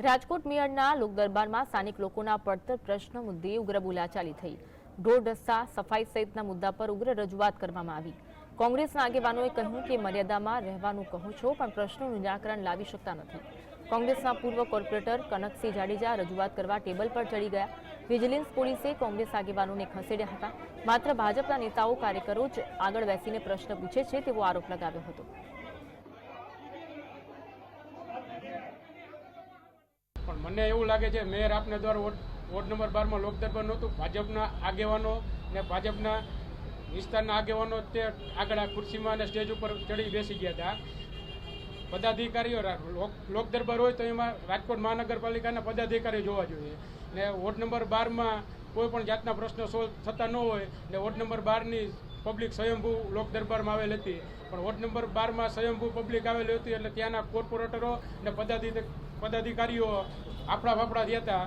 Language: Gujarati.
રાજકોટ મેયરના લોકદરબારમાં સ્થાનિક લોકોના પડતર પ્રશ્ન મુદ્દે ઉગ્ર બોલાચાલી થઈ. ઢોર ઢસ્સા સફાઈ સહિતના મુદ્દા પર ઉગ્ર રજૂઆત કરવામાં આવી. કોંગ્રેસના આગેવાનોએ કહ્યું કે મર્યાદામાં રહેવાનું કહો છો, પણ પ્રશ્નોનું નિરાકરણ લાવી શકતા નથી. કોંગ્રેસના પૂર્વ કોર્પોરેટર કનકસિંહ જાડેજા રજૂઆત કરવા ટેબલ પર ચડી ગયા. વિજિલન્સ પોલીસે કોંગ્રેસ આગેવાનોને ખસેડ્યા હતા. માત્ર ભાજપના નેતાઓ, કાર્યકરો જ આગળ બેસીને પ્રશ્ન પૂછે છે તેવો આરોપ લગાવ્યો હતો. મને એવું લાગે છે, મેયર આપને દ્વારા વોર્ડ નંબર બારમાં લોકદરબાર નહોતું. ભાજપના આગેવાનો ને ભાજપના વિસ્તારના આગેવાનો તે આગળ ખુરશીમાં અને સ્ટેજ ઉપર ચડી બેસી ગયા હતા. પદાધિકારીઓ લોક- લોકદરબાર હોય તો એમાં રાજકોટ મહાનગરપાલિકાના પદાધિકારીઓ જોવા જોઈએ. ને વોર્ડ નંબર બારમાં કોઈ પણ જાતના પ્રશ્નો સોલ્વ થતા ન હોય ને વોર્ડ નંબર બારની પબ્લિક સ્વયંભૂ લોક દરબારમાં આવેલ હતી. પણ વોર્ડ નંબર બારમાં સ્વયંભૂ પબ્લિક આવેલી હતી એટલે ત્યાંના કોર્પોરેટરો અને પદાધિ, પદાધિકારીઓ આપણા ફાફડા થયા હતા.